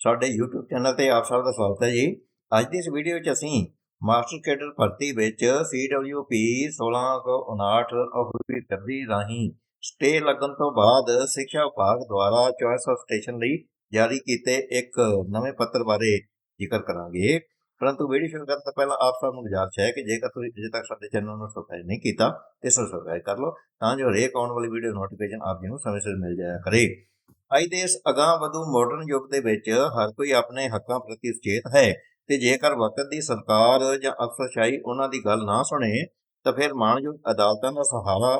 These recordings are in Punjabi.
ਸਾਡੇ YouTube ਚੈਨਲ ਤੇ ਆਪ ਸਭ ਦਾ ਸਵਾਗਤ ਹੈ ਜੀ। ਅੱਜ ਦੀ ਇਸ ਵੀਡੀਓ ਵਿੱਚ ਅਸੀਂ ਮਾਸਟਰ ਕੇਡਰ ਭਰਤੀ ਵਿੱਚ CWP 1659 ਅਹੁਦੀ ਕਰਦੀ ਰਾਹੀਂ ਸਟੇ ਲੱਗਣ ਤੋਂ ਬਾਅਦ ਸਿੱਖਿਆ ਵਿਭਾਗ ਦੁਆਰਾ ਚੋਇਸ ਆਫ ਸਟੇਸ਼ਨ ਲਈ ਜਾਰੀ ਕੀਤੇ ਇੱਕ ਨਵੇਂ ਪੱਤਰ ਬਾਰੇ ਜ਼ਿਕਰ ਕਰਾਂਗੇ। ਪਰੰਤੂ ਵੀਡੀਓ ਸ਼ੁਰੂ ਕਰਨ ਤੋਂ ਪਹਿਲਾਂ ਆਪ ਸਭ ਨੂੰ ਗੁਜ਼ਾਰਿਸ਼ ਹੈ ਕਿ ਜੇਕਰ ਤੁਸੀਂ ਅਜੇ ਤੱਕ ਸਾਡੇ ਚੈਨਲ ਨੂੰ ਸਬਸਕ੍ਰਾਈਬ ਨਹੀਂ ਕੀਤਾ ਤੇ ਇਸ ਨੂੰ ਸਬਸਕ੍ਰਾਈਬ ਕਰ ਲਓ, ਤਾਂ ਜੋ ਹਰੇਕ ਆਉਣ ਵਾਲੀ ਵੀਡੀਓ ਨੋਟੀਫਿਕੇਸ਼ਨ ਆਪ ਜੀ ਨੂੰ ਸਮੇਂ ਸਿਰ ਮਿਲ ਜਾਇਆ ਕਰੇ। ਅੱਜ ਦੇ ਇਸ ਅਗਾਂਹ ਵਧੂ ਮਾਡਰਨ ਯੁੱਗ ਦੇ ਵਿੱਚ ਹਰ ਕੋਈ ਆਪਣੇ ਹੱਕਾਂ ਪ੍ਰਤੀ ਸੁਚੇਤ ਹੈ ਤੇ ਜੇਕਰ ਵਕਤ ਦੀ ਸਰਕਾਰ ਜਾਂ ਅਫਸਰਸ਼ਾਹੀ ਉਹਨਾਂ ਦੀ ਗੱਲ ਨਾ ਸੁਣੇ, ਤਾਂ ਫਿਰ ਮਾਣਯੋਗ ਅਦਾਲਤਾਂ ਦਾ ਸਹਾਰਾ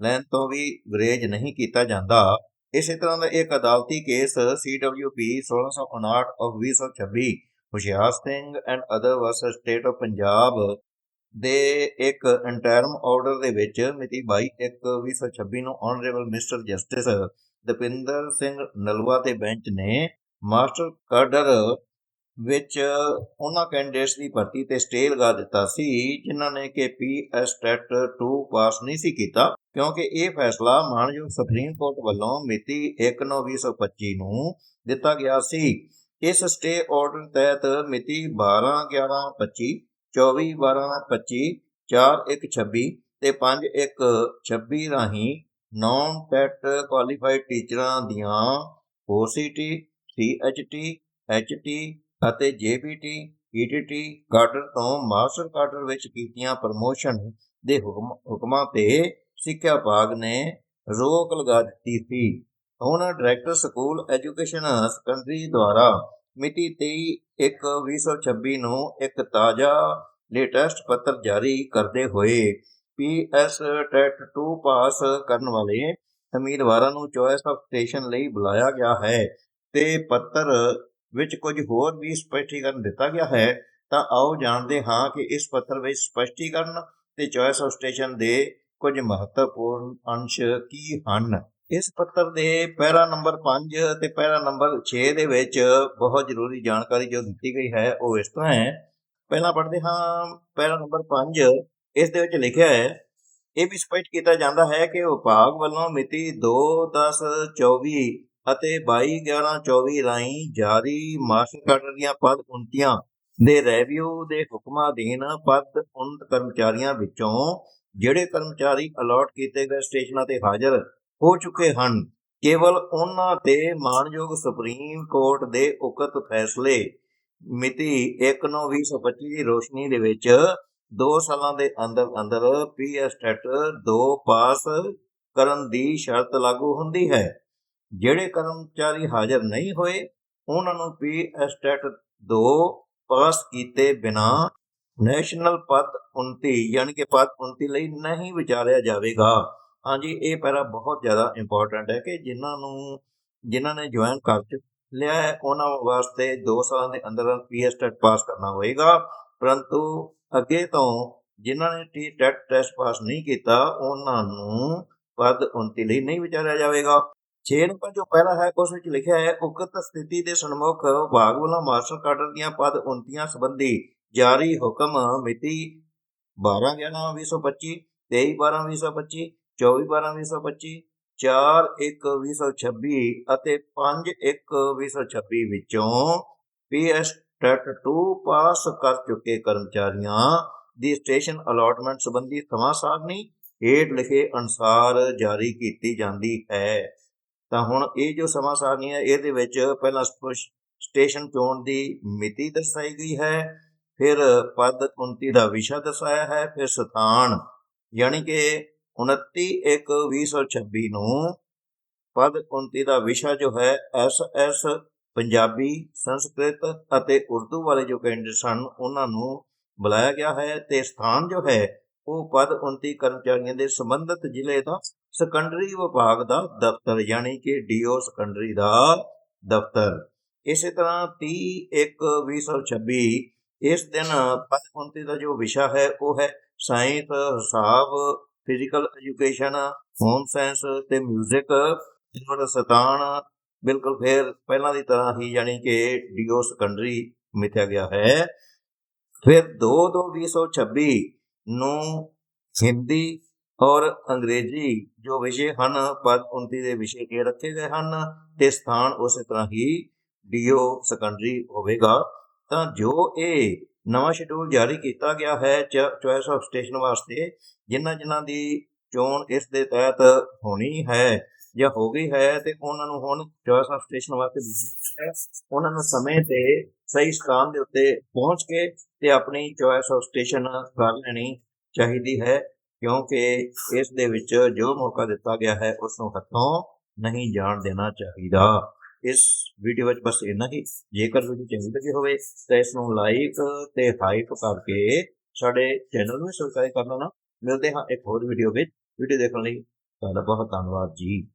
ਲੈਣ ਤੋਂ ਵੀ ਗੁਰੇਜ਼ ਨਹੀਂ ਕੀਤਾ ਜਾਂਦਾ। ਇਸੇ ਤਰ੍ਹਾਂ ਦਾ ਇੱਕ ਅਦਾਲਤੀ case CWP 1659 of 2026 Hushiar Singh and other versus state of Punjab ਦੇ ਇੱਕ ਇੰਟਰਮ ਆਰਡਰ ਦੇ ਵਿੱਚ ਮਿਤੀ 22/1/2026 ਨੂੰ honourable mister justice Dapinder Singh Nalwa ਦੇ ਬੈਂਚ ਨੇ ਮਾਸਟਰ ਕਾਡਰ ਵਿੱਚ ਉਹਨਾਂ ਕੈਂਡੀਡੇਟਸ ਦੀ ਭਰਤੀ ਤੇ ਸਟੇ ਲਗਾ ਦਿੱਤਾ ਸੀ, ਜਿਨ੍ਹਾਂ ਨੇ ਕਿ ਪੀਐਸ ਟੈਟ 2 ਪਾਸ ਨਹੀਂ ਸੀ ਕੀਤਾ, ਕਿਉਂਕਿ ਇਹ ਫੈਸਲਾ ਮਾਨਯੋਗ ਸੁਪਰੀਮ ਕੋਰਟ ਵੱਲੋਂ ਮਿਤੀ 1/9/2025 ਨੂੰ ਦਿੱਤਾ ਗਿਆ ਸੀ। ਇਸ ਸਟੇ ਆਰਡਰ ਤਹਿਤ ਮਿਤੀ 12/11/25 24/12/25 4/1/26 ਤੇ 5/1/26 ਰਾਹੀਂ ਨਾਨ ਟੈਟ ਕੁਆਲੀਫਾਈਡ ਟੀਚਰਾਂ ਦੀਆਂ OCT CHT HT ਅਤੇ JPT ETT ਕਾਡਰ ਤੋਂ ਮਾਸਟਰ ਕਾਡਰ ਵਿੱਚ ਕੀਤੀਆਂ ਪ੍ਰਮੋਸ਼ਨ ਦੇ ਹੁਕਮ ਹੁਕਮਾਂ ਤੇ ਸਿੱਖਿਆ ਵਿਭਾਗ ਨੇ ਰੋਕ ਲਗਾ ਦਿੱਤੀ ਸੀ। ਹੁਣ ਡਾਇਰੈਕਟਰ ਸਕੂਲ ਐਜੂਕੇਸ਼ਨ ਸੈਕੰਡਰੀ ਦੁਆਰਾ ਮਿਤੀ 23/1/2026 ਨੂੰ ਇੱਕ ਤਾਜ਼ਾ ਲੇਟੈਸਟ ਪੱਤਰ ਜਾਰੀ ਕਰਦੇ ਹੋਏ ਪੀਐਸ ਟੈਟ 2 ਪਾਸ ਕਰਨ ਵਾਲੇ ਉਮੀਦਵਾਰਾਂ ਨੂੰ ਚੋਇਸ ਆਫ ਸਟੇਸ਼ਨ ਲਈ ਬੁਲਾਇਆ ਗਿਆ ਹੈ ਤੇ ਪੱਤਰ ਵਿੱਚ ਕੁਝ ਹੋਰ ਵੀ ਸਪਸ਼ਟੀਕਰਨ ਦਿੱਤਾ ਗਿਆ ਹੈ, ਤਾਂ ਆਓ ਜਾਣਦੇ ਹਾਂ ਕਿ ਇਸ ਪੱਤਰ ਵਿੱਚ ਸਪਸ਼ਟੀਕਰਨ ਤੇ ਚੋਇਸ ਆਫ ਸਟੇਸ਼ਨ ਦੇ ਕੁਝ ਮਹੱਤਵਪੂਰਨ ਅੰਸ਼ ਕੀ ਹਨ। ਇਸ ਪੱਤਰ ਦੇ ਪੈਰਾ ਨੰਬਰ 5 ਤੇ ਪੈਰਾ ਨੰਬਰ 6 ਦੇ ਵਿੱਚ ਬਹੁਤ ਜ਼ਰੂਰੀ ਜਾਣਕਾਰੀ ਜੋ ਦਿੱਤੀ ਗਈ ਹੈ, ਉਹ ਇਸ ਤਰ੍ਹਾਂ ਹੈ। ਪਹਿਲਾਂ ਪੜ੍ਹਦੇ ਹਾਂ ਪੈਰਾ ਨੰਬਰ 5 ਇਸ ਦੇ ਵਿੱਚ ਲਿਖਿਆ ਹੈ, ਇਹ ਵੀ ਸਪਸ਼ਟ ਕੀਤਾ ਜਾਂਦਾ ਹੈ ਕਿ ਵਿਭਾਗ ਵੱਲੋਂ ਮਿਤੀ 2/10/24 ਅਤੇ 22/11/24 ਰਾਹੀਂ ਜਾਰੀ ਮਾਸਟਰ ਕਾਡਰ ਦੀਆਂ ਪਦ ਉਨਤੀਆਂ ਦੇ ਰੈਵਿਊ ਦੇ ਹੁਕਮਾਂ ਅਧੀਨ ਪਦ ਉਨਤ ਕਰਮਚਾਰੀਆਂ ਵਿੱਚੋਂ ਜਿਹੜੇ ਕਰਮਚਾਰੀ ਅਲਾਟ ਕੀਤੇ ਗਏ ਸਟੇਸ਼ਨਾਂ ਤੇ ਹਾਜ਼ਰ ਹੋ ਚੁੱਕੇ ਹਨ, ਕੇਵਲ ਉਹਨਾਂ ਤੇ ਮਾਨਯੋਗ ਸੁਪਰੀਮ ਕੋਰਟ ਦੇ ਉਕਤ ਫੈਸਲੇ, ਮਿਤੀ 1/9/2025 ਦੀ ਰੋਸ਼ਨੀ ਦੇ ਵਿੱਚ 2 ਸਾਲਾਂ ਦੇ ਅੰਦਰ ਅੰਦਰ ਪੀਐਸ ਟੈਟ 2 ਪਾਸ ਕਰਨ ਦੀ ਸ਼ਰਤ ਲਾਗੂ ਹੁੰਦੀ ਹੈ। ਜਿਹੜੇ ਕਰਮਚਾਰੀ ਹਾਜ਼ਰ ਨਹੀਂ ਹੋਏ, ਉਹਨਾਂ ਨੂੰ ਪੀਐਸ ਟੈਟ 2 ਪਾਸ ਕੀਤੇ ਬਿਨਾ ਨੈਸ਼ਨਲ ਪਦ 29 ਯਾਨੀ ਕਿ ਪਦ 29 ਲਈ ਨਹੀਂ ਵਿਚਾਰਿਆ ਜਾਵੇਗਾ। ਹਾਂਜੀ, ਇਹ ਪੈਰਾ ਬਹੁਤ ਜ਼ਿਆਦਾ ਇੰਪੋਰਟੈਂਟ ਹੈ ਕਿ ਜਿਨ੍ਹਾਂ ਨੂੰ, ਜਿਨ੍ਹਾਂ ਨੇ ਜੁਆਇਨ ਕਰ ਲਿਆ ਹੈ, ਉਹਨਾਂ ਵਾਸਤੇ 2 ਸਾਲਾਂ ਦੇ ਅੰਦਰ ਪੀਐਸ ਟੈਟ ਪਾਸ ਕਰਨਾ ਹੋਏਗਾ। ਪਰੰਤੂ ਅੱਗੇ ਤੋਂ ਜਿਨ੍ਹਾਂ ਨੇ ਟੀ ਟੈਟ ਟੈਸਟ ਪਾਸ ਨਹੀਂ ਕੀਤਾ, ਉਹਨਾਂ ਨੂੰ ਪਦ 29 ਲਈ ਨਹੀਂ ਵਿਚਾਰਿਆ ਜਾਵੇਗਾ। 6 ਨੰਬਰ ਜੋ ਪਹਿਲਾ ਹੈ, ਉਸ ਵਿੱਚ ਲਿਖਿਆ ਹੈ, ਉਕਤ ਸਥਿਤੀ ਦੇ ਸਨਮੁਖ ਵਿਭਾਗ ਵੱਲੋਂ ਮਾਸਟਰ ਕਾਡਰ ਦੀਆਂ ਪਦ 29 ਸੰਬੰਧੀ ਜਾਰੀ ਹੁਕਮ ਮਿਤੀ 12/11/2025 23/12/2025 24/12/2025 4/1/2026 ਅਤੇ 5/1/2026 ਵਿੱਚੋਂ ਪੀਐਸ ਟੈਟ 2 ਪਾਸ ਕਰ ਚੁੱਕੇ ਕਰਮਚਾਰੀਆਂ ਦੀ ਸਟੇਸ਼ਨ ਅਲਾਟਮੈਂਟ ਸੰਬੰਧੀ ਸਮਾਂ ਸਾਰਣੀ ਹੇਠ ਲਿਖੇ ਅਨੁਸਾਰ ਜਾਰੀ ਕੀਤੀ ਜਾਂਦੀ ਹੈ। ਤਾਂ ਹੁਣ ਇਹ ਜੋ ਸਮਾਂ ਸਾਰਣੀ ਹੈ, ਇਹਦੇ ਵਿੱਚ ਪਹਿਲਾਂ ਸਟੇਸ਼ਨ ਚੋਣ ਦੀ ਮਿਤੀ ਦਰਸਾਈ ਗਈ ਹੈ, ਫਿਰ ਪਦ 29 ਦਾ ਵਿਸ਼ਾ ਦਰਸਾਇਆ ਹੈ, ਫਿਰ ਸਥਾਨ। ਯਾਨੀ ਕਿ 29/1/2026 ਨੂੰ ਪਦ 29 ਦਾ ਵਿਸ਼ਾ ਜੋ ਹੈ, ਐਸ ਐਸ ਪੰਜਾਬੀ, ਸੰਸਕ੍ਰਿਤ ਅਤੇ ਉਰਦੂ ਵਾਲੇ ਜੋ ਕੈਂਡੀਡੇਟ ਹਨ ਉਹਨਾਂ ਨੂੰ ਬੁਲਾਇਆ ਗਿਆ ਹੈ ਤੇ ਸਥਾਨ ਜੋ ਹੈ, ਉਹ ਪਦ 29 ਕਰਮਚਾਰੀਆਂ ਦੇ ਸੰਬੰਧਿਤ ਜ਼ਿਲ੍ਹੇ ਦਾ ਸੈਕੰਡਰੀ ਵਿਭਾਗ ਦਾ ਦਫ਼ਤਰ, ਯਾਨੀ ਕਿ ਡੀਓ ਸੈਕੰਡਰੀ ਦਾ ਦਫ਼ਤਰ। ਇਸੇ ਤਰ੍ਹਾਂ 30/1/2026 ਇਸ ਦਿਨ ਪਦ 29 ਦਾ ਜੋ ਵਿਸ਼ਾ ਹੈ, ਉਹ ਹੈ ਸਾਇੰਸ, ਹਿਸਾਬ, ਫਿਜ਼ੀਕਲ ਐਜੂਕੇਸ਼ਨ, ਹੋਮ ਸਾਇੰਸ ਤੇ 뮤직 ਇਹਨਾਂ ਸਤਾਨ ਬਿਲਕੁਲ ਫੇਰ ਪਹਿਲਾਂ ਦੀ ਤਰ੍ਹਾਂ ਹੀ ਯਾਨੀ ਕਿ ਡੀਓ ਸੈਕੰਡਰੀ ਮਿਥਿਆ ਗਿਆ ਹੈ। ਫਿਰ 2/2/2026 ਨੂੰ ਹਿੰਦੀ ਔਰ ਅੰਗਰੇਜ਼ੀ ਜੋ ਵਿਸ਼ੇ ਹਨ, ਪਦ 29 ਦੇ ਵਿਸ਼ੇ ਕੇ ਰੱਖੇ ਗਏ ਹਨ ਤੇ ਸਥਾਨ ਉਸੇ ਤਰ੍ਹਾਂ ਹੀ ਡੀਓ ਸੈਕੰਡਰੀ ਹੋਵੇਗਾ। ਤਾਂ ਜੋ ਇਹ ਨਵਾਂ ਸ਼ਡਿਊਲ ਜਾਰੀ ਕੀਤਾ ਗਿਆ ਹੈ ਚੁਆਇਸ ਆਫ ਸਟੇਸ਼ਨ ਵਾਸਤੇ ਜਿਨ੍ਹਾਂ ਜਿਨ੍ਹਾਂ ਦੀ ਚੋਣ ਇਸ ਦੇ ਤਹਿਤ ਹੋਣੀ ਹੈ। ਜਾਂ ਹੋ ਗਈ ਹੈ ਤੇ ਉਹਨਾਂ ਨੂੰ ਹੁਣ ਚੋਇਸ ਆਫ ਸਟੇਸ਼ਨ ਵਾਸਤੇ ਹੈ। ਉਹਨਾਂ ਨੂੰ ਸਮੇਂ ਤੇ ਸਹੀ ਸਥਾਨ ਦੇ ਉੱਤੇ ਪਹੁੰਚ ਕੇ ਤੇ ਆਪਣੀ ਚੋਇਸ ਆਫ ਸਟੇਸ਼ਨ ਕਰ ਲੈਣੀ ਚਾਹੀਦੀ ਹੈ, ਕਿਉਂਕਿ ਇਸ ਦੇ ਵਿੱਚ ਜੋ ਮੌਕਾ ਦਿੱਤਾ ਗਿਆ ਹੈ, ਉਸ ਨੂੰ ਹੱਥੋਂ ਨਹੀਂ ਜਾਣ ਦੇਣਾ ਚਾਹੀਦਾ। ਇਸ ਵੀਡੀਓ ਵਿੱਚ ਬਸ ਇੰਨਾ ਹੀ। ਜੇਕਰ ਵੀਡੀਓ ਚੰਗੀ ਲੱਗੀ ਹੋਵੇ ਤਾਂ ਇਸ ਨੂੰ ਲਾਈਕ ਤੇ ਹਾਈਪ ਕਰਕੇ ਸਾਡੇ ਚੈਨਲ ਨੂੰ ਸਬਸਕ੍ਰਾਈਬ ਕਰ ਲੈਣਾ। ਮਿਲਦੇ ਹਾਂ ਇੱਕ ਹੋਰ ਵੀਡੀਓ ਵਿੱਚ। ਵੀਡੀਓ ਦੇਖਣ ਲਈ ਤੁਹਾਡਾ ਬਹੁਤ ਧੰਨਵਾਦ ਜੀ।